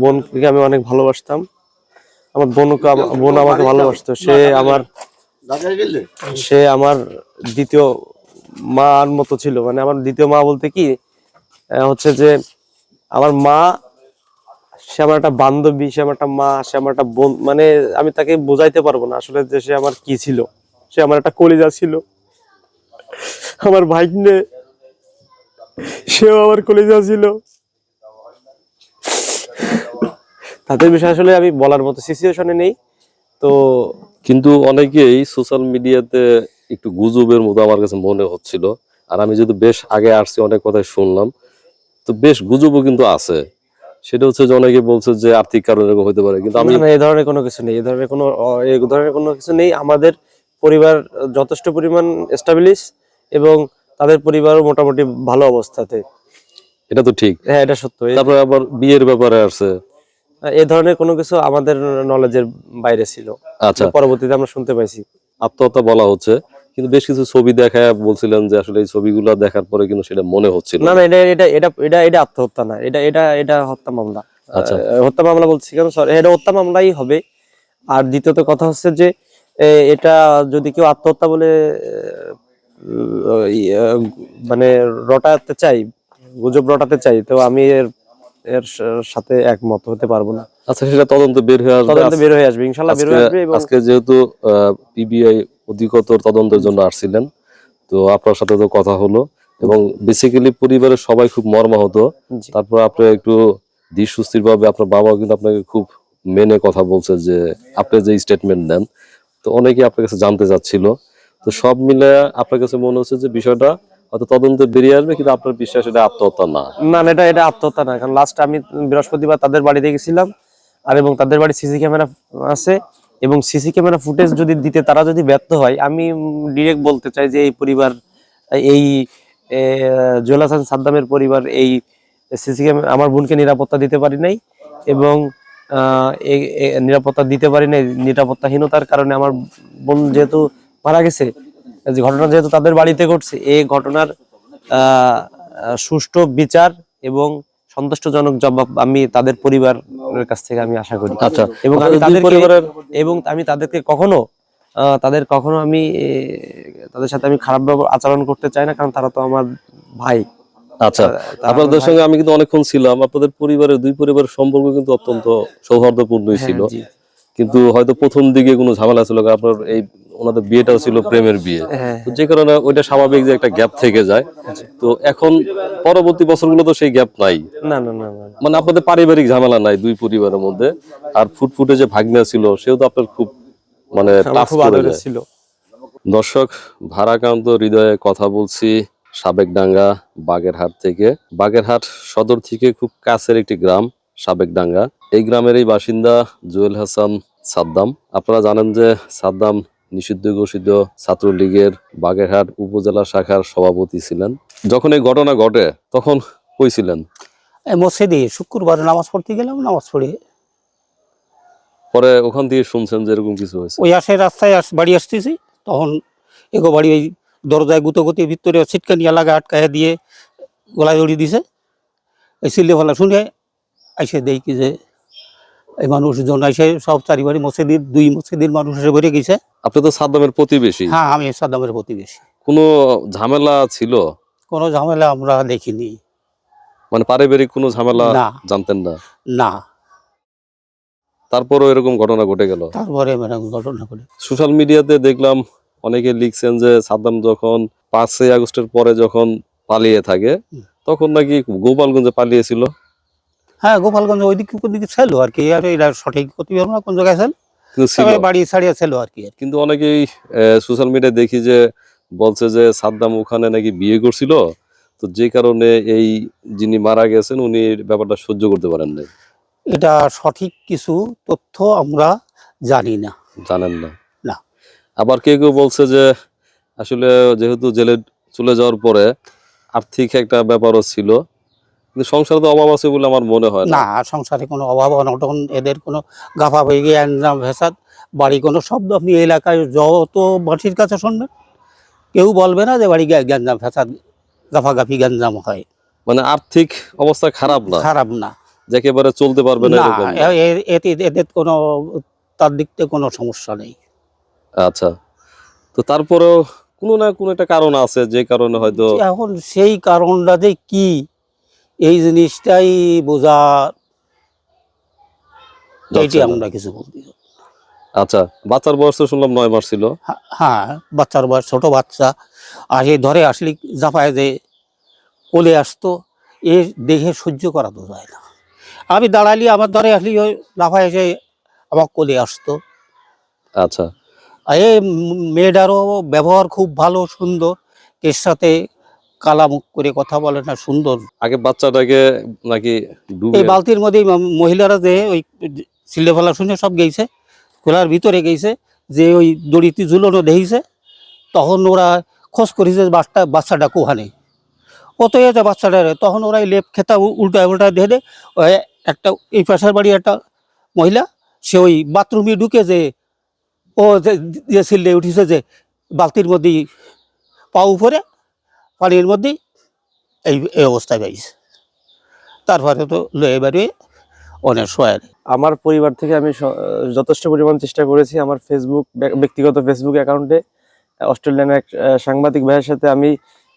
বোনকে আমি অনেক ভালোবাসতাম। আমার বোনকে বোন আমাকে ভালোবাসতো। সে আমার সে আমার দ্বিতীয় মার মতো ছিল। মানে আমার দ্বিতীয় মা বলতে কি হচ্ছে যে আমার মা সে আমার একটা বান্ধবী সে আমার একটা মা সে আমার একটা বোন। মানে আমি তাকে বোঝাইতে পারব না আসলে যে সে আমার কি ছিল। সে আমার একটা কলিজা ছিল। আমার ভাগ্নে সেও আমার কলিজা ছিল। তাদের বিষয়ে আসলে আমি বলার মতো সিচুয়েশনে নেই। তো কিন্তু অনেকেই সোশ্যাল মিডিয়াতে একটু গুজবের মতো আমার কাছে মনে হচ্ছিল। আর আমি যদি বেশ আগে আসছি অনেক কথাই শুনলাম তো বেশ গুজবও কিন্তু আছে। সেটা হচ্ছে যে অনেকে বলছে যে আর্থিক কারণে হতে পারে কিন্তু আমি এই ধরনের কোনো কিছু নেই এই ধরনের কোনো এই ধরনের কোনো কিছু নেই। আমাদের পরিবার যথেষ্ট পরিমাণ এস্টাবলিশ এবং তাদের পরিবারও মোটামুটি ভালো অবস্থাতে। এটা তো ঠিক। হ্যাঁ এটা সত্য। তারপরে আবার বিয়ের ব্যাপারে আসছে। এই ধরনের কোনো কিছু আমাদের নলেজের বাইরে ছিল। আচ্ছা। পরবর্তীতে আমরা শুনতে পাইছি। আত্মহত্যা বলা হচ্ছে কিন্তু বেশ কিছু ছবি দেখা বলছিলেন যে আসলে এই ছবিগুলো দেখার পরে কিন্তু সেটা মনে হচ্ছিল। না না এটা এটা এটা এটা এটা আত্মহত্যা না। এটা এটা এটা হত্যা মামলা। আচ্ছা। হত্যা মামলা বলছি কেন? সরি এটা হত্যা মামলাই হবে। আর দ্বিতীয়ত কথা হচ্ছে যে এটা যদি কেউ আত্মহত্যা বলে মানে রটাতে চাই গুজব রটাতে চাই তো আমি এর এর সাথে একমত হতে পারব না। আচ্ছা সেটা তদন্ত বের হয়ে আসবে। তদন্ত বের হয়ে আসবে ইনশাল্লাহ বের হয়ে আসবে আজকে যেহেতু পিবিআই অধিকতর তদন্তের জন্য আসছিলেন তো আপনার সাথে তো কথা হলো এবং বেসিক্যালি পরিবারের সবাই খুব মর্মাহত। তারপর আপনি একটু ধীর সুস্থির ভাবে আপনার বাবাও কিন্তু আপনাকে খুব মেনে কথা বলছে যে আপনি যে স্টেটমেন্ট দেন তো অনেকেই আপনার কাছে জানতে চাচ্ছিল। তো সব মিলে আপনার কাছে মনে হচ্ছে যে বিষয়টা হয়তো তদন্তে বেরিয়ে আসবে, কিন্তু আপনার বিশ্বাস এটা আত্মহত্যা না? না এটা এটা আত্মহত্যা না। কারণ লাস্ট আমি বৃহস্পতিবার তাদের বাড়িতে গেছিলাম, আর এবং তাদের বাড়ি সিসি ক্যামেরা আছে, এবং সিসি ক্যামেরা ফুটেজ যদি দিতে তারা যদি ব্যর্থ হয়, আমি ডিরেক্ট বলতে চাই যে এই পরিবার, এই জুয়েল সাদ্দামের পরিবার এই সিসি ক্যামেরা আমার বোনকে নিরাপত্তা দিতে পারি নাই, এবং নিরাপত্তা দিতে পারি নাই নিরাপত্তাহীনতার কারণে আমার বোন যেহেতু মারা গেছে যে ঘটনা যেহেতু তাদের বাড়িতে ঘটছে এই ঘটনার সুষ্ঠু বিচার এবং সন্তুষ্টজনক জবাব আমি তাদের পরিবারের কাছ থেকে আমি আশা করি। আচ্ছা। এবং আমি তাদেরকে পরিবারের এবং আমি তাদেরকে কখনো তাদের কখনো আমি তাদের সাথে আমি খারাপ আচরণ করতে চাই না কারণ তারা তো আমার ভাই। আচ্ছা। আপনাদের সঙ্গে আমি কিন্তু অনেকক্ষণ ছিলাম। আপনাদের পরিবারের দুই পরিবারের সম্পর্ক কিন্তু অত্যন্ত সৌহার্দ্যপূর্ণই ছিল। কিন্তু হয়তো প্রথম দিকে কোনো ঝামেলা ছিল আপনার এই ওনাদের বিয়েটাও ছিল প্রেমের বিয়ে। হ্যাঁ তো যে কারণে ওইটা স্বাভাবিক যে একটা গ্যাপ থেকে যায়। তো এখন পরবর্তী বছরগুলো তো সেই গ্যাপ নাই। না না না মানে আপনাদের পারিবারিক ঝামেলা নাই দুই পরিবারের মধ্যে। আর ফুটফুটে যে ভাগ্না ছিল সেও তো আপনার খুব মানে ছিল। দর্শক ভারাকান্ত হৃদয়ে কথা বলছি সাবেক সাবেকডাঙ্গা বাগেরহাট থেকে। বাগেরহাট সদর থেকে খুব কাছের একটি গ্রাম সাবেক সাবেকডাঙ্গা এই গ্রামের এই বাসিন্দা জুয়েল হাসান সাদ্দাম। আপনারা জানেন যে সাদ্দাম নিষিদ্ধ ঘোষিত ছাত্রলীগের বাগেরহাট উপজেলা শাখার সভাপতি ছিলেন। যখন এই ঘটনা ঘটে তখন কই ছিলেন? মসজিদে শুক্রবার নামাজ পড়তে গেলাম নামাজ পড়ে। পরে ওখান দিয়ে শুনছেন যে এরকম কিছু হয়েছে। ওই আসে রাস্তায় আস বাড়ি আসতেছি তখন এগো বাড়ি ওই দরজায় গুতো গুতি ভিতরে ছিটকানিয়া লাগা আটকায় দিয়ে গলায় দড়ি দিছে। এই সিলে ফেলা শুনে আইসে দেই কি যে এই মানুষজন আইসে সব চারিবাড়ি মসজিদের দুই মসজিদের মানুষ এসে বেড়ে গেছে। আপনি তো সাদ্দামের প্রতিবেশী। হ্যাঁ আমি সাদ্দামের প্রতিবেশী। কোনো ঝামেলা ছিল? কোনো ঝামেলা আমরা দেখিনি। মানে পারিবারিক কোনো ঝামেলা জানতেন না? না। তারপরও এরকম ঘটনা ঘটে গেল? তারপরে মানে ঘটনা করে সোশ্যাল মিডিয়াতে দেখলাম অনেকে লিখছেন যে সাদ্দাম যখন পাঁচই আগস্টের পরে যখন পালিয়ে থাকে তখন নাকি গোপালগঞ্জে পালিয়েছিল। হ্যাঁ গোপালগঞ্জ ওইদিকে কোন দিকে ছিল আর কি। আর এটা সঠিক করতে পারব না কোন জায়গায় ছিল? বাড়ি ছাড়িয়ে ছিল আর কি। কিন্তু অনেকেই সোশ্যাল মিডিয়ায় দেখি যে বলছে যে সাদ্দাম ওখানে নাকি বিয়ে করছিল তো যে কারণে এই যিনি মারা গেছেন উনি ব্যাপারটা সহ্য করতে পারেন নাই। এটা সঠিক কিছু তথ্য আমরা জানি না। জানেন না। না। আবার কেউ কেউ বলছে যে আসলে যেহেতু জেলে চলে যাওয়ার পরে আর্থিক একটা ব্যাপারও ছিল কিন্তু সংসারে তো অভাব আছে বলে আমার মনে হয় না। না সংসারে কোনো অভাব অনটন এদের কোনো গাফা হয়ে গিয়ে আঞ্জাম ভেসাদ বাড়ি কোনো শব্দ আপনি এলাকায় যত মাটির কাছে শুনবেন কেউ বলবে না যে বাড়ি গ্যা- গ্যাঞ্জাম ফেসাদ গাফাগাফি গ্যাঞ্জাম হয়। মানে আর্থিক অবস্থা খারাপ না? খারাপ না। যে একেবারে চলতে পারবে না না না? এতে এদের কোনো তার দিক থেকে কোনো সমস্যা নেই। আচ্ছা। তো তারপরেও কোনো না কোনো একটা কারণ আছে যে কারণে হয়তো এখন সেই কারণটা যে কি এই জিনিসটাই বোঝা এইটি আমরা কিছু বলতে আচ্ছা বাচ্চার বয়স তো শুনলাম নয় মাস ছিল। হ্যাঁ, বাচ্চার বয়স ছোট বাচ্চা। আর এই ধরে আসলে জাপায় যে কোলে আসতো এ দেখে সহ্য করা তো যায় না। আমি দাঁড়ালি আমার ধরে আসলি ওই লাফায় এসে আমার কোলে আসতো। আচ্ছা। এই মেয়েটারও ব্যবহার খুব ভালো সুন্দর। এর সাথে কালামুখ করে কথা বলে না সুন্দর। আগে বাচ্চাটাকে নাকি এই বালতির মধ্যে মহিলারা যে ওই সিলে ফেলা শুনে সব গেছে খোলার ভিতরে গেছে যে ওই দড়িতে ঝুলনো দেখেছে তখন ওরা খোঁজ করেছে যে বাচ্চা বাচ্চাটা কোহানে। কত হয়েছে বাচ্চাটার তখন ওরা লেপ খেতা উল্টা উল্টা দিয়ে একটা এই পাশের বাড়ি একটা মহিলা সে ওই বাথরুমে ঢুকে যে ও যে- যে সিলে উঠেছে যে বালতির মধ্যেই পা উপরে পানির মধ্যেই এই এই অবস্থায় পাইছে। তারপরে তো লয়ে বেরিয়ে অনেক সময় আমার পরিবার থেকে আমি যথেষ্ট পরিমাণ চেষ্টা করেছি আমার ফেসবুক ব্য- ব্যক্তিগত ফেসবুক অ্যাকাউন্টে অস্ট্রেলিয়ান এক সাংবাদিক ভাইয়ের সাথে আমি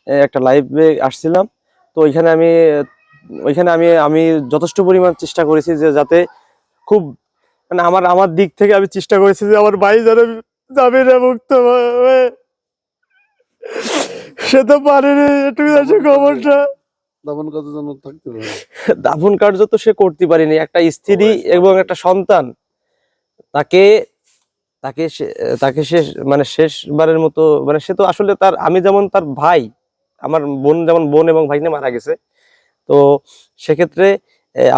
একটা লাইভে আসছিলাম। তো ওইখানে আমি ওইখানে আমি আমি যথেষ্ট পরিমাণ চেষ্টা করেছি যে যাতে খুব মানে আমার আমার দিক থেকে আমি চেষ্টা করেছি যে আমার ভাই যেন জামিনে মুক্ত হয়ে সে তো পারেনি। একটু আছে খবরটা। কত জন থাকতে পারে। দাফন কার্য তো সে করতে পারেনি। একটা স্ত্রী এবং একটা সন্তান। তাকে তাকে তাকে সে মানে শেষবারের মতো মানে সে তো আসলে তার আমি যেমন তার ভাই আমার বোন যেমন বোন এবং ভাগ্নে মারা গেছে। তো সেক্ষেত্রে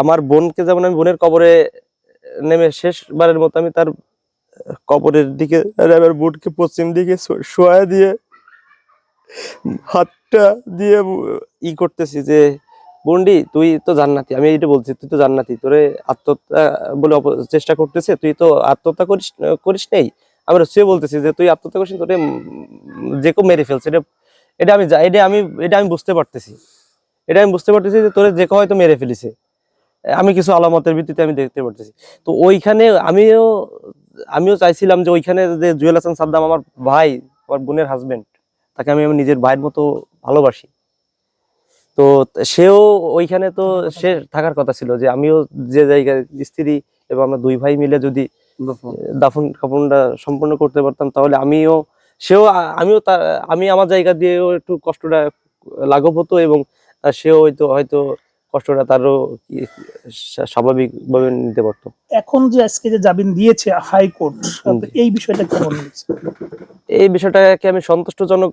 আমার বোনকে যেমন আমি বোনের কবরে নেমে শেষবারের মতো আমি তার কবরের দিকে আর আমার বোনকে পশ্চিম দিকে শোয়া দিয়ে হাতটা দিয়ে ই করতেছি যে, বন্ডি, তুই তো জান্নাতি, আমি এইটা বলছি, তুই তো জান্নাতি, তোরে আত্মহত্যা বলে চেষ্টা করতেছে, তুই তো আত্মহত্যা করিস করিস নেই। আমি সে বলতেছি যে, তুই আত্মহত্যা করিস তোরে যে কেউ মেরে ফেলছে, এটা এটা আমি এটা আমি এটা আমি বুঝতে পারতেছি। এটা আমি বুঝতে পারতেছি যে, তোরে যে কেউ হয়তো মেরে ফেলিছে। আমি কিছু আলামতের ভিত্তিতে আমি দেখতে পারতেছি। তো ওইখানে আমিও আমিও চাইছিলাম যে, ওইখানে যে জুয়েল হাসান সাদ্দাম, আমার ভাই, আমার বোনের হাজবেন্ড তাকে আমি আমি নিজের ভাইয়ের মতো ভালোবাসি। তো সেও ওইখানে তো সে থাকার কথা ছিল যে আমিও যে জায়গায় স্ত্রী এবং আমরা দুই ভাই মিলে যদি দাফন। কাপনটা সম্পূর্ণ করতে পারতাম তাহলে আমিও সেও আমিও আমি আমার জায়গা দিয়েও একটু কষ্টটা লাঘব হতো এবং সেও হয়তো হয়তো কষ্টটা তারও স্বাভাবিকভাবে নিতে পারতো। এখন যে আজকে যে জামিন দিয়েছে হাইকোর্ট এই বিষয়টা কেমন এই বিষয়টাকে আমি সন্তুষ্টজনক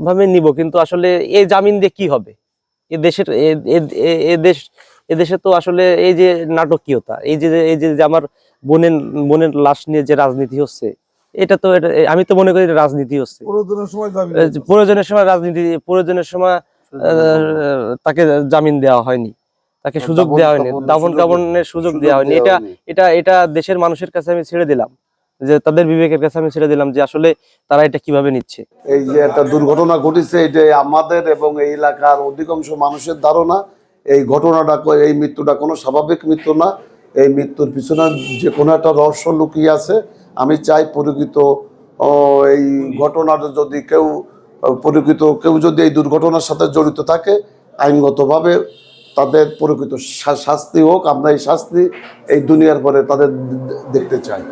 ভাবে নিব কিন্তু আসলে এই জামিন দিয়ে কি হবে? এ দেশের এ- দেশ এ দেশে তো আসলে এই যে নাটকীয়তা এই যে এই যে আমার বোনের বোনের লাশ নিয়ে যে রাজনীতি হচ্ছে এটা তো এটা আমি তো মনে করি রাজনীতি হচ্ছে। প্রয়োজনের সময় রাজনীতি প্রয়োজনের সময় তাকে জামিন দেওয়া হয়নি। তাকে সুযোগ দেওয়া হয়নি। কাফনের দাফন সুযোগ- দেওয়া হয়নি। এটা এটা এটা দেশের মানুষের কাছে আমি ছেড়ে দিলাম। যে তাদের বিবেকের কাছে আমি ছেড়ে দিলাম যে আসলে তারা এটা কীভাবে নিচ্ছে। এই যে একটা দুর্ঘটনা ঘটেছে এটা আমাদের এবং এই এলাকার অধিকাংশ মানুষের ধারণা এই ঘটনাটা এই মৃত্যুটা কোনো স্বাভাবিক মৃত্যু না। এই মৃত্যুর পিছনে যে কোনো একটা রহস্য লুকিয়ে আছে। আমি চাই পরিচিত এই ঘটনাটা যদি কেউ ও, পরিচিত কেউ যদি এই দুর্ঘটনার সাথে জড়িত থাকে আইনগতভাবে তাদের প্রকৃত শাস্তি হোক আমরা এই শাস্তি এই দুনিয়ার পরে তাদের দেখতে চাই।